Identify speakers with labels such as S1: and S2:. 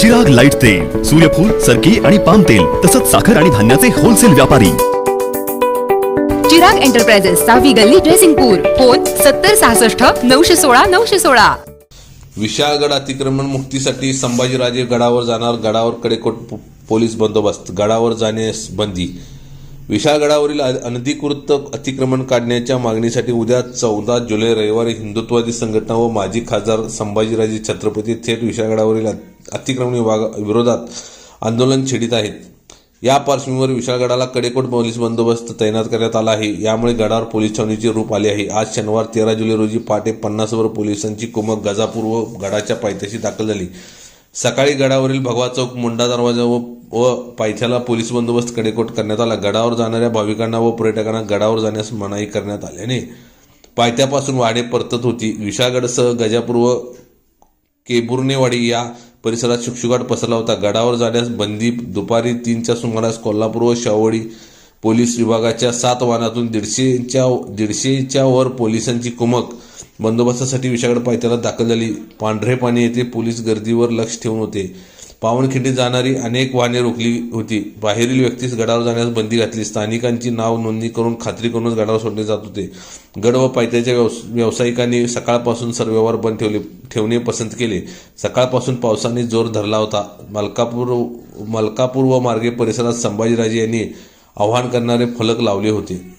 S1: Chirag light तेल सूर्यफूल सरकी आणि पाम तेल तसंच साखर आणि धान्याचे होलसेल व्यापारी.
S2: चिराग एंटरप्राइजेस सावी गल्ली ड्रेसिंगपूर फोन सत्तर सहासष्ट नऊशे सोळा नऊशे सोळा.
S3: विशाळगड अतिक्रमण मुक्तीसाठी संभाजीराजे गडावर जाणार गडावर कडेकोट पोलीस बंदोबस्त गडावर जाण्यास बंदी. विशाळगडावरील अनधिकृत अतिक्रमण काढण्याच्या मागणीसाठी उद्या चौदा जुलै रविवारी हिंदुत्वादी संघटना व माजी खासदार संभाजीराजे छत्रपती थेट विशाळगडावरील अ- अतिक्रमण विभागा विरोधात आंदोलन छेडित आहेत. या पार्श्वभूमीवर विशाळगडाला कडेकोट पोलीस बंदोबस्त तैनात करण्यात आला आहे. यामुळे गडावर पोलीस छावणीचे रूप आले आहे. आज शनिवार तेरा जुलै रोजी पहाटे पन्नासवर पोलिसांची कुमक गजापूर व गडाच्या पायथ्याशी दाखल झाली. सकाळी गडावरील भगवा चौक मुंडा दरवाजा व व पायथ्याला पोलीस बंदोबस्त कडेकोट करण्यात आला. गडावर जाणाऱ्या भाविकांना व पर्यटकांना गडावर जाण्यास मनाई करण्यात आल्याने पायथ्यापासून वाडे परतत होती. विशाळगडसह गजापूर व केबुर्नेवाडी या परिसरात शुकशुकाट पसरला होता. गडावर जाण्यास बंदी दुपारी तीनच्या सुमारास कोल्हापूर व शावडी पोलीस विभागाच्या सात वाहनातून दीडशेच्या दीडशेच्या वर पोलिसांची कुमक. बंदोबस्तासाठी विशागड पायथ्याला दाखल झाली. पांढरे पाणी येथे पोलीस गर्दीवर लक्ष ठेवून होते. पावनखिंडीत जाणारी अनेक वाहने रोखली होती. बाहेरील व्यक्तीस गडावर जाण्यास बंदी घातली. स्थानिकांची नाव नोंदणी करून खात्री करूनच गडावर सोडले जात होते. गड व पायथ्याच्या व्यवस व्यावसायिकांनी सकाळपासून सर्व व्यवहार बंद ठेवले ठेवणे पसंत केले. सकाळपासून पावसाने जोर धरला होता. मलकापूर मलकापूर व मार्गे परिसरात संभाजीराजे यांनी आवाहन करणारे फलक लावले होते.